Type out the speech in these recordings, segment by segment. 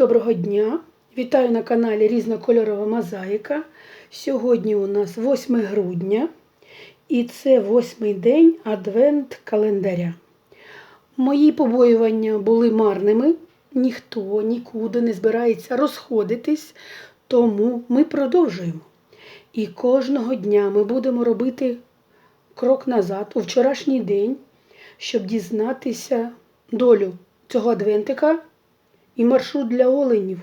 Доброго дня! Вітаю на каналі Різнокольорова Мозаїка. Сьогодні у нас 8 грудня і це восьмий день адвент календаря. Мої побоювання були марними. Ніхто нікуди не збирається розходитись, тому ми продовжуємо. І кожного дня ми будемо робити крок назад у вчорашній день, щоб дізнатися долю цього адвентика і маршрут для оленів,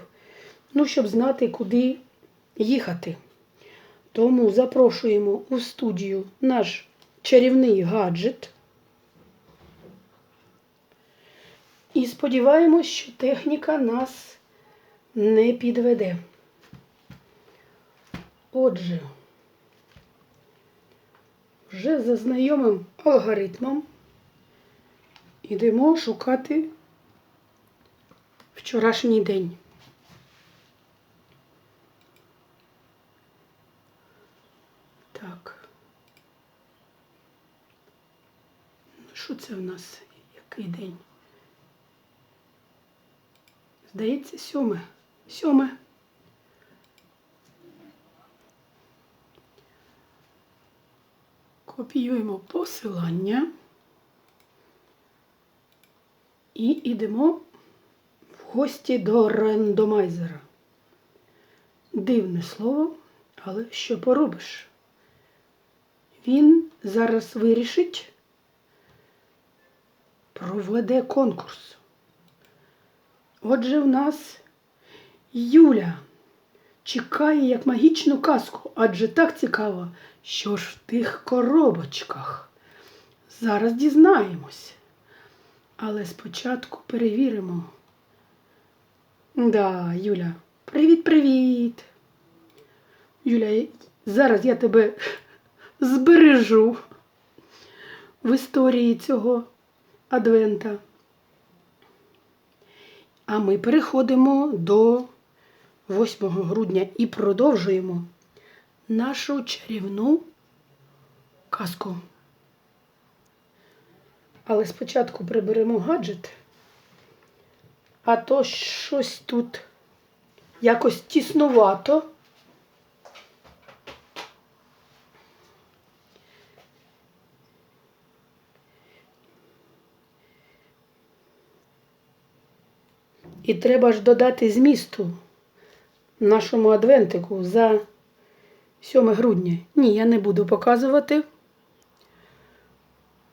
ну, щоб знати, куди їхати. Тому запрошуємо у студію наш чарівний гаджет. І сподіваємось, що техніка нас не підведе. Отже, вже за знайомим алгоритмом йдемо шукати вчорашній день. Так. Ну, що це в нас? Який день? Здається, сьоме. Сьоме. Копіюємо посилання і йдемо гості до рандомайзера. Дивне слово, але що поробиш? Він зараз вирішить, проведе конкурс. Отже, в нас Юля чекає як магічну казку, адже так цікаво, що ж в тих коробочках. Зараз дізнаємось. Але спочатку перевіримо. Да, Юля, привіт-привіт. Юля, зараз я тебе збережу в історії цього адвента. А ми переходимо до 8 грудня і продовжуємо нашу чарівну казку. Але спочатку приберемо гаджет, а то щось тут якось тіснувато. І треба ж додати змісту нашому адвентику за 7 грудня. Ні, я не буду показувати,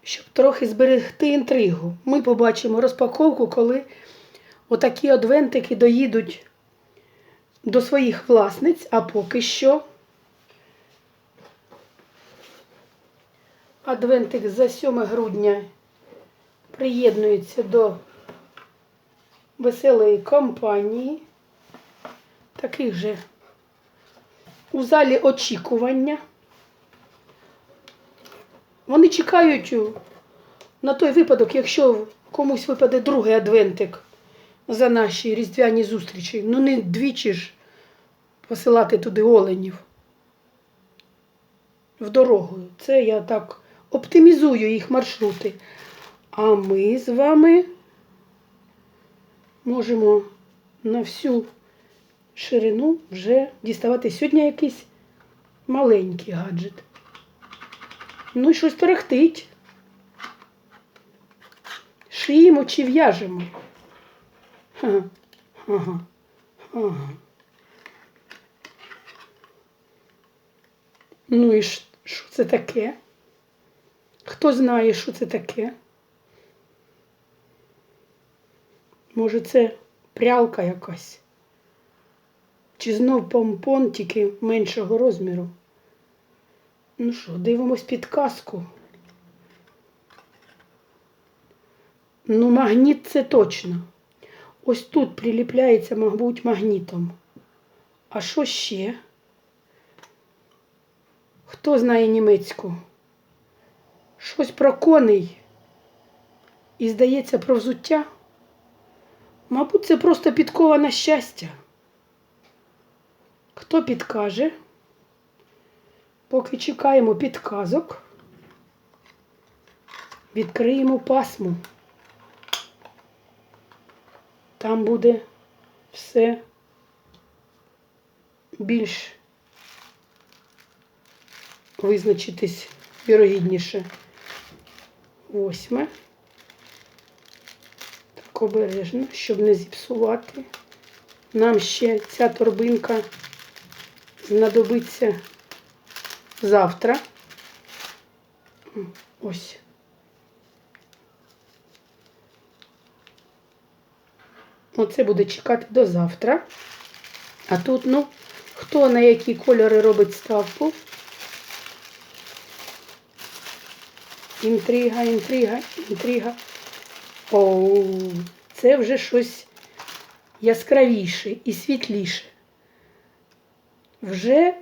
щоб трохи зберегти інтригу. Ми побачимо розпаковку, коли отакі адвентики доїдуть до своїх власниць, а поки що. Адвентик за 7 грудня приєднується до веселої компанії, таких же у залі очікування. Вони чекають на той випадок, якщо комусь випаде другий адвентик за наші різдвяні зустрічі. Ну не двічі ж посилати туди оленів в дорогу. Це я так оптимізую їх маршрути. А ми з вами можемо на всю ширину вже діставати сьогодні якийсь маленький гаджет. Ну і щось торохтить. Шиємо чи в'яжемо. Ага, ага, ага. Ну і що це таке? Хто знає, що це таке? Може, це прялка якась? Чи знов помпон тільки меншого розміру? Ну що, дивимось підказку. Ну, магніт це точно. Ось тут приліпляється, мабуть, магнітом. А що ще? Хто знає німецьку? Щось про коней. І здається про взуття. Мабуть, це просто підкова на щастя. Хто підкаже? Поки чекаємо підказок, відкриємо пасму. Там буде все більш визначитись вірогідніше. Восьме. Так обережно, щоб не зіпсувати. Нам ще ця торбинка знадобиться завтра. Ось. Оце буде чекати до завтра. А тут, ну, хто на які кольори робить ставку? Інтрига, інтрига, інтрига. О, це вже щось яскравіше і світліше. Вже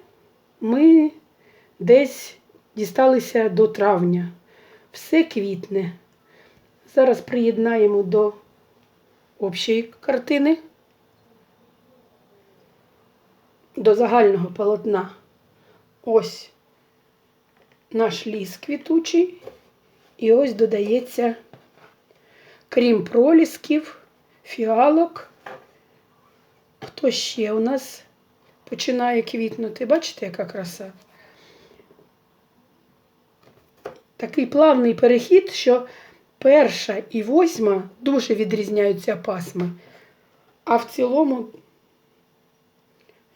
ми десь дісталися до травня. Все квітне. Зараз приєднаємо до общої картини, до загального полотна. Ось наш ліс квітучий. І ось додається, крім пролісків, фіалок. Хто ще у нас починає квітнути? Бачите, яка краса? Такий плавний перехід, що перша і восьма дуже відрізняються пасми, а в цілому,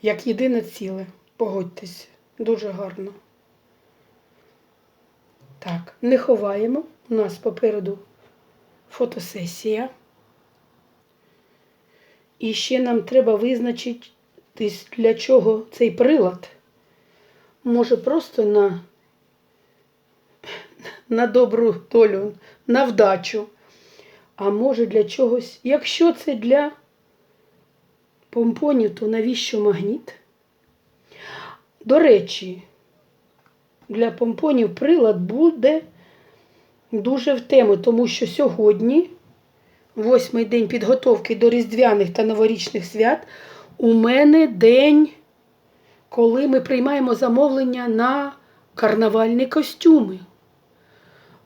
як єдине ціле, погодьтесь, дуже гарно. Так, не ховаємо. У нас попереду фотосесія. І ще нам треба визначитись, для чого цей прилад. Може, просто на, на добру долю, на вдачу. А може для чогось. Якщо це для помпонів, то навіщо магніт? До речі, для помпонів прилад буде дуже в тему, тому що сьогодні, восьмий день підготовки до Різдвяних та новорічних свят, у мене день, коли ми приймаємо замовлення на карнавальні костюми.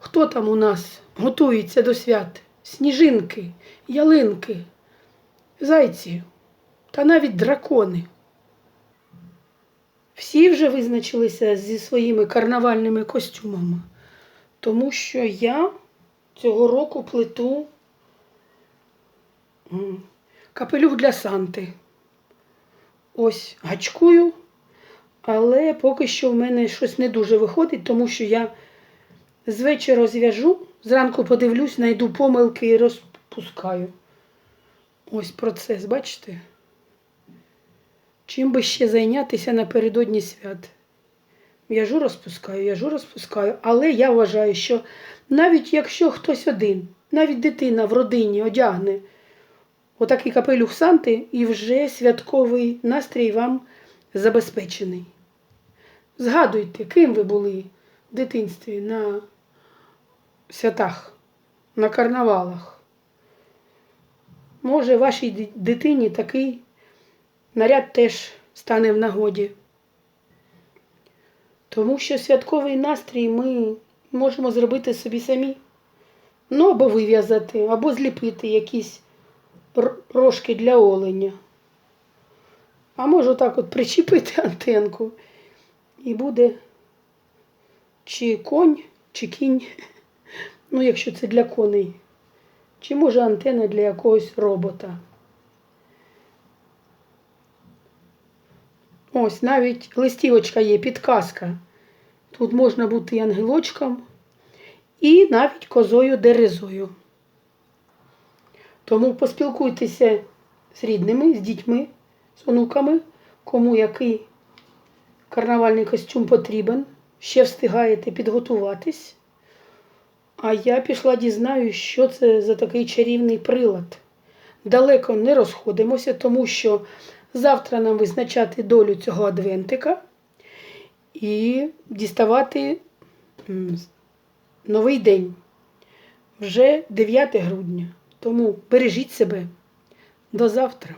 Хто там у нас готується до свят? Сніжинки, ялинки, зайці та навіть дракони. Всі вже визначилися зі своїми карнавальними костюмами, тому що я цього року плету капелюх для Санти. Ось гачкую, але поки що в мене щось не дуже виходить, тому що я з вечора зв'яжу, зранку подивлюсь, знайду помилки і розпускаю. Ось процес, бачите? Чим би ще зайнятися напередодні свят? В'яжу розпускаю, в'яжу розпускаю. Але я вважаю, що навіть якщо хтось один, навіть дитина в родині одягне отакий капелюх Санти, і вже святковий настрій вам забезпечений. Згадуйте, ким ви були дитинстві на святах, на карнавалах. Може, вашій дитині такий наряд теж стане в нагоді. Тому що святковий настрій ми можемо зробити собі самі. Ну, або вив'язати, або зліпити якісь рожки для оленя. А можу так от причепити антенку. І буде чи конь, чи кінь. Ну, якщо це для коней. Чи може антена для якогось робота. Ось навіть листівочка є, підказка. Тут можна бути і ангелочком, і навіть козою дерезою. Тому поспілкуйтеся з рідними, з дітьми, з онуками, кому який карнавальний костюм потрібен. Ще встигаєте підготуватись. А я пішла дізнаюсь, що це за такий чарівний прилад. Далеко не розходимося, тому що завтра нам визначати долю цього адвентика і діставати новий день. Вже 9 грудня. Тому бережіть себе. До завтра.